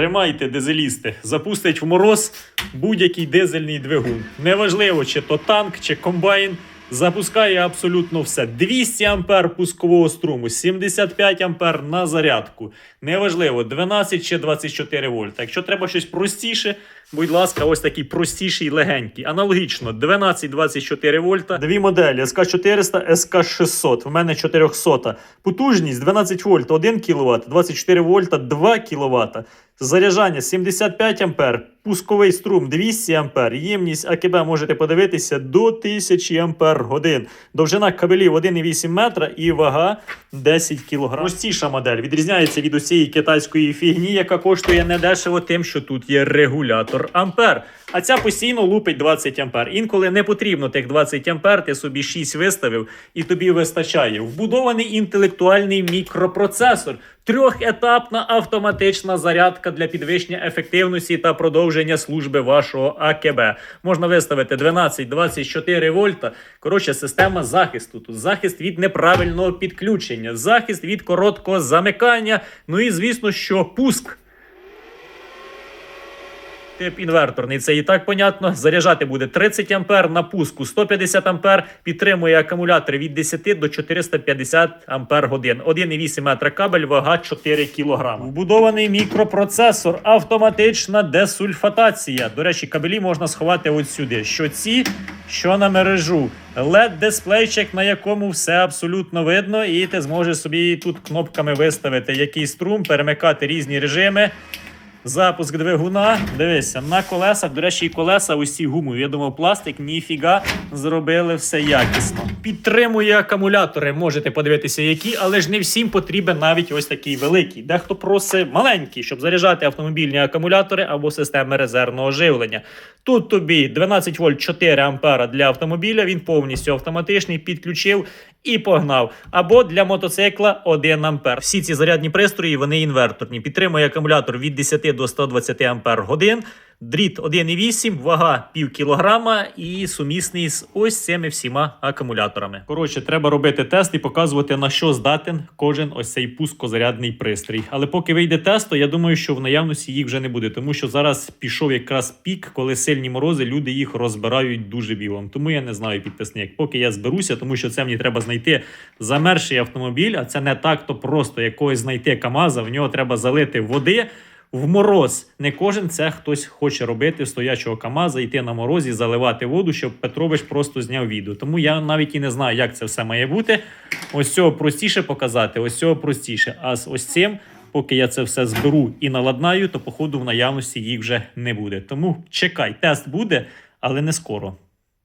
Тримайте, дизелісти. Запустить в мороз будь-який дизельний двигун. Неважливо, чи то танк, чи комбайн. Запускає абсолютно все. 200 ампер пускового струму, 75 ампер на зарядку. Неважливо, 12 чи 24 вольта. Якщо треба щось простіше, будь ласка, ось такий простіший легенький. Аналогічно 12-24 вольта. Дві моделі СК400, СК600. В мене 400. Потужність 12 вольт 1 кВт, 24 вольта 2 кВт. Заряджання 75 ампер, пусковий струм 200 ампер, ємність АКБ можете подивитися до 1000 ампер годин. Довжина кабелів 1,8 метра і вага 10 кг. Простіша модель відрізняється від усієї китайської фігні, яка коштує недешево тим, що тут є регулятор ампер. А ця постійно лупить 20 ампер. Інколи не потрібно тих 20 ампер, ти собі 6 виставив і тобі вистачає. Вбудований інтелектуальний мікропроцесор, трьохетапна автоматична зарядка для підвищення ефективності та продовження служби вашого АКБ. Можна виставити 12-24 вольта. Коротше, система захисту. Тут захист від неправильного підключення, захист від короткого замикання. Ну і звісно, що пуск. Тип інверторний, це і так понятно. Заряджати буде 30 ампер на пуску 150 ампер. Підтримує акумулятори від 10 до 450 ампер годин. 1,8 метра кабель, вага 4 кг. Вбудований мікропроцесор, автоматична десульфатація. До речі, кабелі можна сховати от сюди. Що ці, що на мережу. led дисплейчик, на якому все абсолютно видно, і ти зможеш собі тут кнопками виставити який струм, перемикати різні режими. Запуск двигуна. Дивися, на колесах. До речі, і колеса ці гумові. Я думав, пластик, ніфіга, зробили все якісно. Підтримує акумулятори. Можете подивитися, які, але ж не всім потрібен навіть ось такий великий. Дехто просить маленький, щоб заряджати автомобільні акумулятори або системи резервного живлення. Тут тобі 12 вольт 4 ампера для автомобіля. Він повністю автоматичний, підключив і погнав. Або для мотоцикла 1 ампер. Всі ці зарядні пристрої вони інверторні. Підтримує акумулятор від 10 до 120 ампер годин. Дріт 1,8, вага пів кілограма і сумісний з ось цими всіма акумуляторами. Коротше, треба робити тест і показувати на що здатен кожен ось цей пускозарядний пристрій. Але поки вийде тест, то я думаю, що в наявності їх вже не буде, тому що зараз пішов якраз пік, коли сильні морози, люди їх розбирають дуже білом. Тому я не знаю підписник. Поки я зберуся, тому що це мені треба знайти замерший автомобіль, а це не так, то просто якогось знайти Камаза. В нього треба залити води в мороз. Не кожен це хтось хоче робити стоячого Камаза, йти на морозі, заливати воду, щоб Петрович просто зняв відео. Тому я навіть і не знаю, як це все має бути. Ось цього простіше показати, ось цього простіше. А з ось цим, поки я це все зберу і наладнаю, то походу в наявності їх вже не буде. Тому чекай, тест буде, але не скоро.